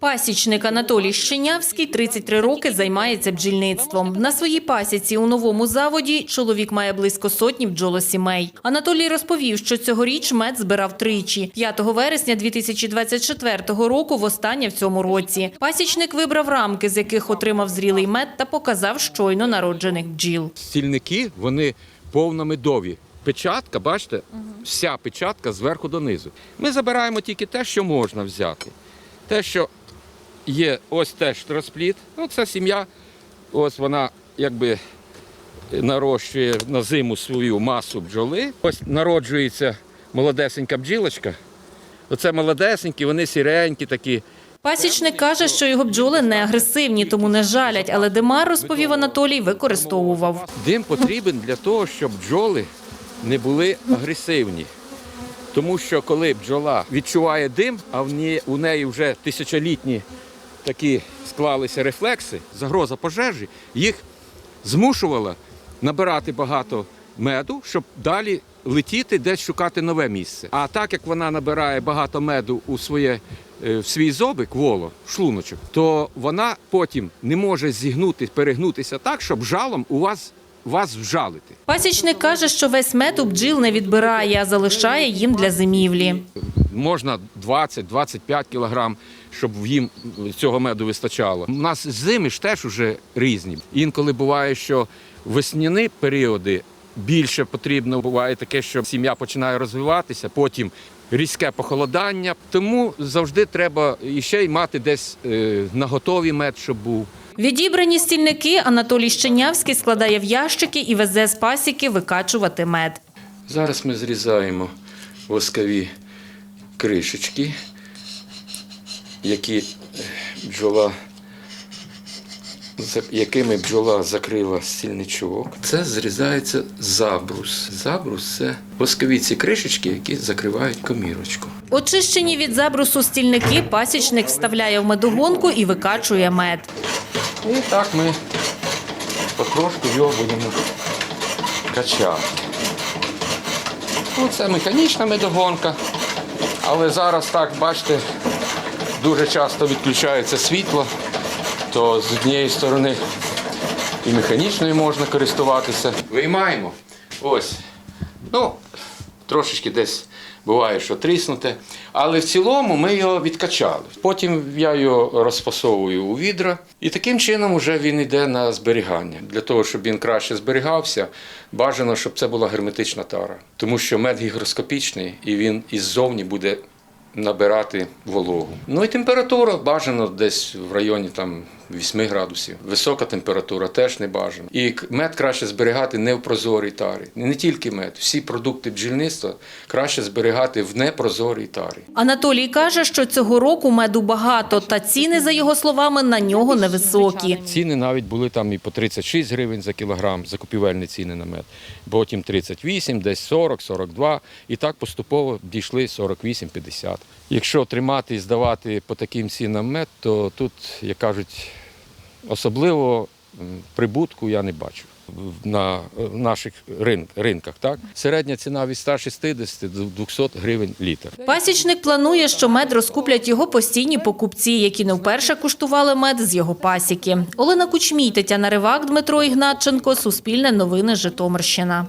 Пасічник Анатолій Щенявський 33 роки займається бджільництвом. На своїй пасіці у новому заводі чоловік має близько сотні бджолосімей. Анатолій розповів, що цьогоріч мед збирав тричі. 5 вересня 2024 року востаннє в цьому році. Пасічник вибрав рамки, з яких отримав зрілий мед та показав щойно народжених бджіл. Стільники вони повномедові. Печатка, бачите, вся печатка зверху донизу. Ми забираємо тільки те, що можна взяти. Те, що є, ось теж розпліт. Ну, це сім'я, ось вона якби нарощує на зиму свою масу бджоли. Ось народжується молодесенька бджілочка. Оце молодесенькі, вони сіренькі такі. Пасічник каже, що його бджоли не агресивні, тому не жалять, але димар, розповів Анатолій, використовував. Дим потрібен для того, щоб бджоли не були агресивні. Тому що коли бджола відчуває дим, а у неї вже тисячолітні такі склалися рефлекси, загроза пожежі, їх змушувала набирати багато меду, щоб далі летіти, десь шукати нове місце. А так як вона набирає багато меду у своє, е, в свій зобик, воло, шлуночок, то вона потім не може зігнути, перегнутися так, щоб жалом у вас, вас вжалити. Пасічник каже, що весь мед у бджіл не відбирає, а залишає їм для зимівлі. Можна 20-25 кілограм, щоб їм цього меду вистачало. У нас зими ж теж уже різні. Інколи буває, що весняні періоди більше потрібно. Буває таке, що сім'я починає розвиватися, потім різке похолодання. Тому завжди треба ще й мати десь е, наготові мед, щоб був. Відібрані стільники Анатолій Щенявський складає в ящики і везе з пасіки викачувати мед. Зараз ми зрізаємо воскові кришечки, які бджола, якими бджола закрила стільничок. Це зрізається забрус. Забрус це воскові ці кришечки, які закривають комірочку. Очищені від забрусу стільники пасічник вставляє в медогонку і викачує мед. І так ми потрошку його будемо качати. Ну, це механічна медогонка, але зараз так, бачите, дуже часто відключається світло, то з однієї сторони і механічною можна користуватися. Виймаємо. Ось. Ну, трошечки десь буває, що тріснуте. Але в цілому ми його відкачали. Потім я його розфасовую у відра, і таким чином вже він йде на зберігання. Для того, щоб він краще зберігався, бажано, щоб це була герметична тара. Тому що мед гігроскопічний і він іззовні буде набирати вологу. Ну і температура бажано десь в районі там 8 градусів. Висока температура теж не бажано. І к- мед краще зберігати не в прозорій тарі. Не тільки мед, всі продукти бджільництва краще зберігати в непрозорій тарі. Анатолій каже, що цього року меду багато, та ціни, за його словами, на нього невисокі. Ціни навіть були там і по 36 гривень за кілограм, закупівельні ціни на мед. Потім 38, десь 40, 42. І так поступово дійшли 48-50. Якщо тримати і здавати по таким цінам мед, то тут, як кажуть, особливо прибутку я не бачу. На наших ринках так середня ціна від 160 до 200 гривень літр. Пасічник планує, що мед розкуплять його постійні покупці, які не вперше куштували мед з його пасіки. Олена Кучмій, Тетяна Ривак, Дмитро Ігнатченко, Суспільне новини, Житомирщина.